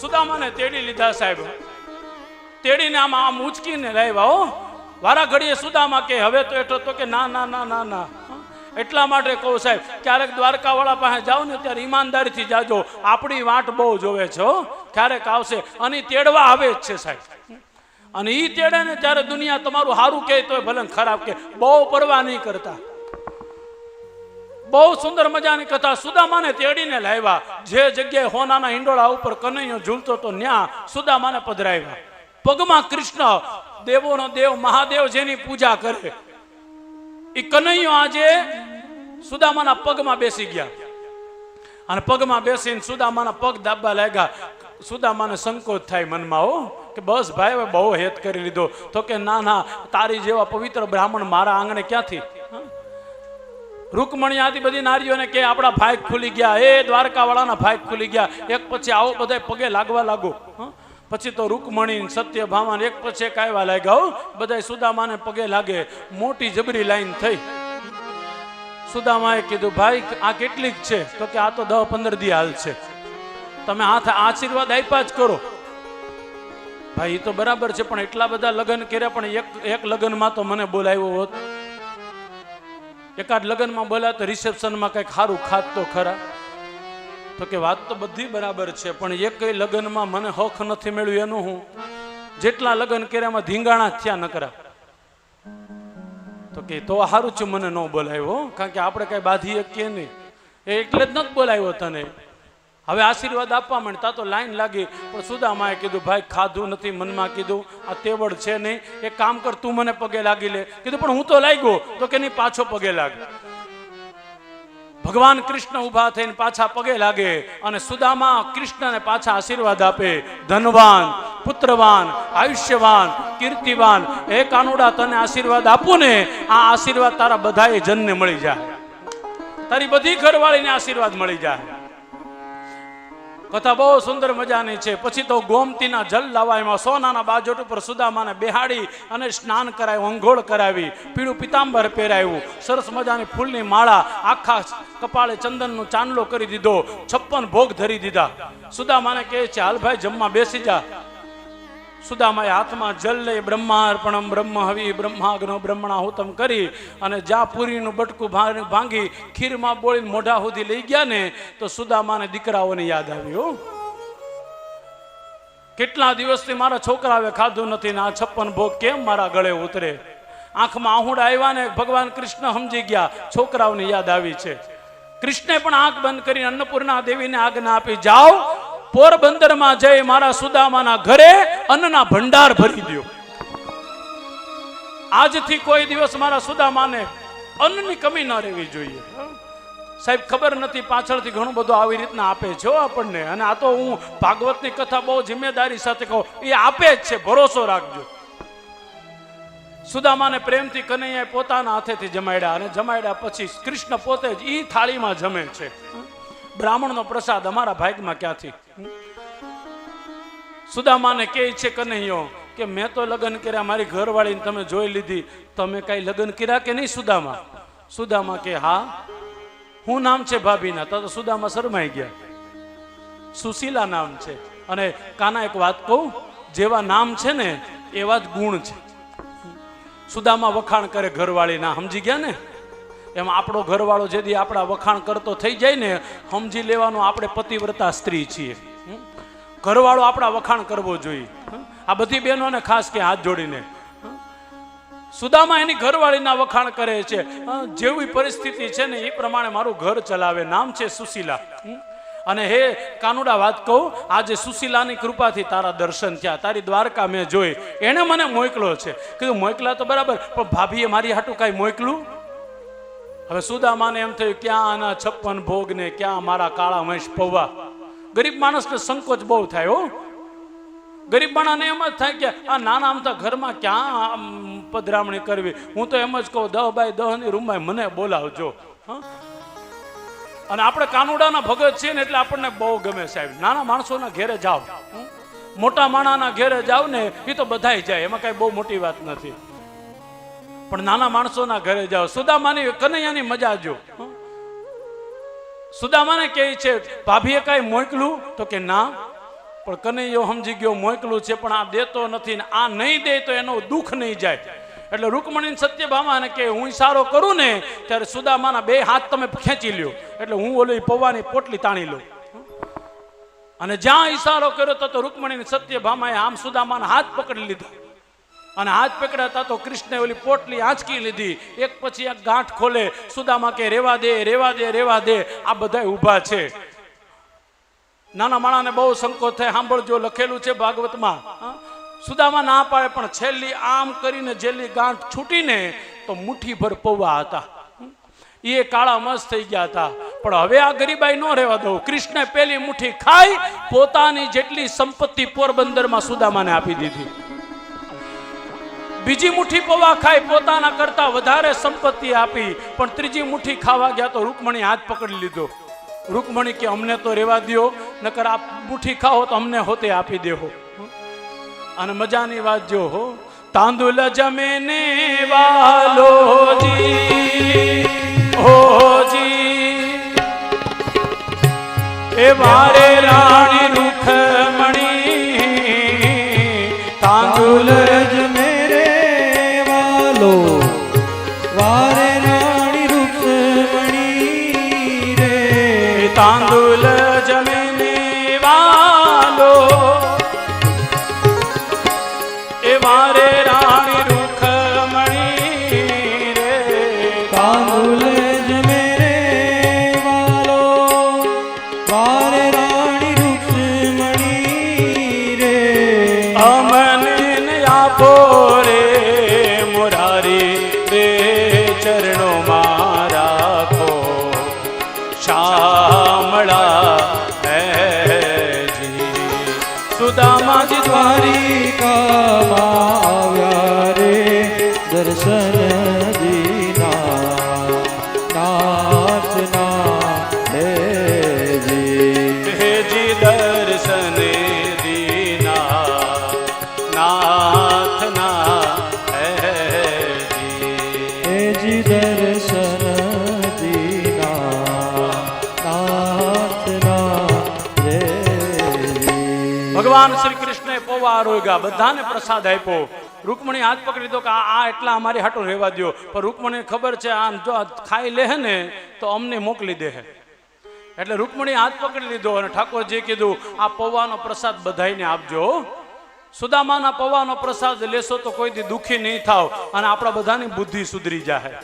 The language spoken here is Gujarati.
સુદામાને તેડી લીધા સાહેબ. તેડીને આમાં આમ ઉચકીને લાવ્યા હો. વારા ઘડીએ સુદામા કે હવે તો એટલો તો કે ના ના ના ના ના. એટલા માટે કહું સાહેબ, ક્યારેક દ્વારકાવાળા પાસે જાઓ ને ત્યારે ઈમાનદારીથી જાજો. આપણી વાટ બહુ જોવે છે હો. ક્યારેક આવશે. અને તેડવા આવે જ છે સાહેબ. અને એ તેડે ને ત્યારે દુનિયા તમારું સારું કહે તો ભલે ખરાબ કે બહુ પરવા નહીં કરતા. બહુ સુંદર મજાની કથા સુદામાને તેડીને લાવ્યા. જે જગ્યાએ હોનાના હિંડોળા ઉપર કનૈયો ઝૂલતો તો ન્યા સુદામાને પધરાવ્યા. પગમાં કૃષ્ણ, દેવોનો દેવ, મહાદેવ જેની પૂજા કરે. એ કનૈયો આજે સુદામાના પગમાં બેસી ગયા. અને પગમાં બેસીને સુદામાના પગ દાબવા લાગ્યા. સુદામાને સંકોચ થાય મનમાં હો, કે બસ ભાઈ, હવે બહુ હેત કરી લીધો. તો કે ના ના, તારી જેવા પવિત્ર બ્રાહ્મણ મારા આંગણે ક્યાંથી? રૂકમણી આદિ બધી નારીઓને કે આપણા ફાઇક ખુલી ગયા, એ દ્વારકાવાળાના ભાગ ખુલી ગયા. એક પછી આવો બધા પગે લાગવા લાગો? પછી તો રૂકમણી સત્યભામા એક પછી એક આવ્યા લાગ્યા. બધા સુદામાને પગે લાગે. મોટી જબરી લાઈન થઈ. સુદામાએ કીધું, ભાઈ, આ કેટલીક છે? તો કે આ તો દસ પંદર દી હાલ છે. તમે હાથ આશીર્વાદ આપ્યા જ કરો. ભાઈ એ તો બરાબર છે, પણ એટલા બધા લગ્ન કર્યા, પણ એક એક લગ્નમાં તો મને બોલાવ્યો હોત. એકાદ લગ્નમાં બોલ્યા તો રિસેપ્શનમાં કંઈક સારું ખાત તો ખરા. તો કે વાત તો બધી બરાબર છે, પણ એક લગ્નમાં મને હક નથી મેળવ્યું એનું હું? જેટલા લગ્ન કર્યા એમાં ધીંગાણા થયા ન કરા તો કે તો સારું છે મને ન બોલાવ્યો. કારણ કે આપણે કઈ બાધી કે નહીં? એ એટલે જ નથી બોલાવ્યો તને. હવે આશીર્વાદ આપવા માંડ, તા તો લાઈન લાગી. પણ સુદામાએ કીધું, ભાઈ, ખાધું નથી, મનમાં કીધું, આ તેવડ છે નહીં. એક કામ કર, તું મને પગે લાગી લે. કીધું, પણ હું તો લાગ્યો, તો કે નહીં પાછો પગે લાગ. ભગવાન કૃષ્ણ ઊભા થઈને પાછા પગે લાગે અને સુદામા કૃષ્ણને પાછા આશીર્વાદ આપે. ધનવાન, પુત્રવાન, આયુષ્યવાન, કીર્તિવાન એ કાનુડા તને આશીર્વાદ આપું ને, આ આશીર્વાદ તારા બધાએ જનને મળી જાય. તારી બધી ઘરવાળીને આશીર્વાદ મળી જાય. કથા બહુ સુંદર મજાની છે. પછી તો ગોમતીના જલ લાવવા એમાં સોનાના બાજોટ ઉપર સુદામાને બેહાડી અને સ્નાન કરાવ્યું અંઘોળ કરાવી, પીળું પિતાંબર પહેરાવ્યું સરસ મજાની ફૂલની માળા, આખા કપાળે ચંદનનો ચાંદલો કરી દીધો, છપ્પન ભોગ ધરી દીધા. સુદામાને કહે છે, હાલ ભાઈ જમવા બેસી જા. સુદામાએ હાથમાં જલ લઈ બ્રહ્માર્પણમ બ્રહ્મ હવિ બ્રહ્માગ્નો બ્રહ્મણાહુતમ કરી અને પૂરીનું બટકું ભાંગી ખીરમાં બોળીને મોઢા સુધી લઈ ગયા ને, તો સુદામાને દીકરાઓને યાદ આવ્યું કેટલા દિવસથી મારા છોકરાએ ખાધું નથી ને આ છપ્પન ભોગ કેમ મારા ગળે ઉતરે? આંખમાં આહુડા આવ્યા ને ભગવાન કૃષ્ણ સમજી ગયા, છોકરાઓને યાદ આવી છે. કૃષ્ણે પણ આંખ બંધ કરીને અન્નપૂર્ણા દેવીને આજ્ઞા આપી, જાઓ પોરબંદરમાં જઈ મારા સુદામાના ઘરે અન્નના ભંડાર ભરી દો આજથી કોઈ દિવસ મારા સુદામાને અન્નની કમી ન રહેવી જોઈએ. સાહેબ, ખબર નથી પાછળથી ઘણું બધું આવી રીતના આપે છે આપણને. અને આ તો હું ભાગવતની કથા બહુ જિમ્મેદારી સાથે કહું, એ આપે જ છે, ભરોસો રાખજો. સુદામાને પ્રેમથી કનૈયાએ પોતાના હાથેથી જમાડ્યા અને જમાડ્યા પછી કૃષ્ણ પોતે જ એ થાળીમાં જમે છે. બ્રાહ્મણનો પ્રસાદ અમારા ભાગમાં ક્યાંથી? સુદામાને કહે છે કનૈયો, કે મેં તો લગ્ન કર્યા, મારી ઘરવાળીને તમે જોઈ લીધી. તમે કઈ લગ્ન કર્યા કે નહીં સુદામા? સુદામા કે હા. હું નામ છે ભાભીના. તો સુદામા શરમાઈ ગયા. સુશીલા નામ છે. અને કાના એક વાત કહું, જેવા નામ છે ને, એવા જ ગુણ છે. સુદામા વખાણ કરે ઘરવાળીના, સમજી ગયા ને? એમ આપણો ઘરવાળો જેથી આપણા વખાણ કરતો થઈ જાય ને, સમજી લેવાનું આપણે પતિવ્રતા સ્ત્રી છીએ. ઘરવાળો આપણા વખાણ કરવો જોઈએ. આ બધી બહેનોને ખાસ કે હાથ જોડીને? સુદામા એની ઘરવાળીના વખાણ કરે છે. જેવી પરિસ્થિતિ છે ને એ પ્રમાણે મારું ઘર ચલાવે. નામ છે સુશીલા. અને હે, કાનુડા, વાત કહું, આજે સુશીલાની કૃપાથી તારા દર્શન થયા. તારી દ્વારકા મેં જોઈ. એણે મને મોકલો છે. કીધું, મોકલા તો બરાબર, પણ ભાભીએ મારી હાટું કાંઈ મોકલું? હવે સુદામાને એમ થયું, ક્યાં આના છપ્પન ભોગ ને ક્યાં મારા કાળા વંશ પૌવા? ગરીબ માણસને સંકોચ બહુ થાય, હો. ગરીબ માણાને એમ જ થાય કે, આ નાના આમતા ઘરમાં ક્યાં પધરામણી કરવી? હું તો એમ જ કહું, દહ બાય દહની રૂમમાં મને બોલાવજો? અને આપણે કાનુડાના ભગત છીએ ને એટલે આપણને બહુ ગમે સાહેબ. નાના માણસોના ઘેરે જાઓ. મોટા માણાના ઘેરે જાવ ને એ તો બધાય જાય. એમાં કઈ બહુ મોટી વાત નથી. પણ નાના માણસોના ઘરે જાઓ. સુદામાની કનૈયાની મજા જો? સુદામાને કહે છે, ભાભીએ કાંઈ મોકલું? તો કે, ના. પણ કનૈયો સમજી ગયો, મોકલું છે, પણ આ દેતો નથી ને આ નહીં દે તો એનો દુઃખ નહીં જાય. એટલે રૂકમણી સત્યભામાને કે હું ઈશારો કરું ને, ત્યારે સુદામાના બે હાથ તમે ખેંચી લ્યો. એટલે હું ઓલી પૌવાની પોટલી તાણી લઉં. અને જ્યાં ઈશારો કર્યો તો રૂકમણી સત્યભામાએ આમ સુદામાના હાથ પકડી લીધા. અને હાથ પકડાતા તો કૃષ્ણે ઓલી પોટલી આંચકી લીધી. એક પછી એક ગાંઠ ખોલે, સુદામા કે રેવા દે રેવા દે રેવા દે. આ બધા ઊભા છે. નાના માણાને બહુ સંકોચ થાય, સાંભળજો, લખેલું છે ભાગવતમાં? સુદામા ના પાડે, પણ છેલ્લી આમ કરીને જેલી ગાંઠ છૂટીને તો મુઠ્ઠી ભર પૌવા હતા. એ કાળા મસ્ત થઈ ગયા હતા. પણ હવે આ ગરીબાઈ ન રહેવા દઉં. કૃષ્ણે પેલી મુઠ્ઠી ખાઈ, પોતાની જેટલી સંપત્તિ પોરબંદરમાં સુદામાને આપી દીધી. બીજી મુઠ્ઠી પૌવા ખાઈ પોતાના કરતા વધારે સંપત્તિ આપી, પણ ત્રીજી મુઠ્ઠી ખાવા ગયા તો રૂકમણી હાથ પકડી લીધો. રૂકમણી કે, અમને તો રેવા દો નકર આ મુઠ્ઠી ખાઓ તો અમને હોતે આપી દેહો. અને મજાની વાત જો હો, તાંદુલ જમે ને વાલોજી હોજી એ મારે રાણી તાંદુલ ભગવાન શ્રી કૃષ્ણે પોવા આરોગ્યા બધાને પ્રસાદ આપ્યો રૂકમણી હાથ પકડી દો કે આ એટલા અમારી હાટો રહેવા દ્યો. પણ રૂકમણી ખબર છે, આમ જો ખાઈ લે ને, તો અમને મોકલી દે એટલે રૂકમણી હાથ પકડી લીધો અને ઠાકોરજી કીધું, આ પૌવાનો પ્રસાદ બધાઈને આપજો સુદામાના પૌવાનો પ્રસાદ લેશો તો કોઈ દી દુખી નહીં થાવ અને આપણા બધાની બુદ્ધિ સુધરી જાય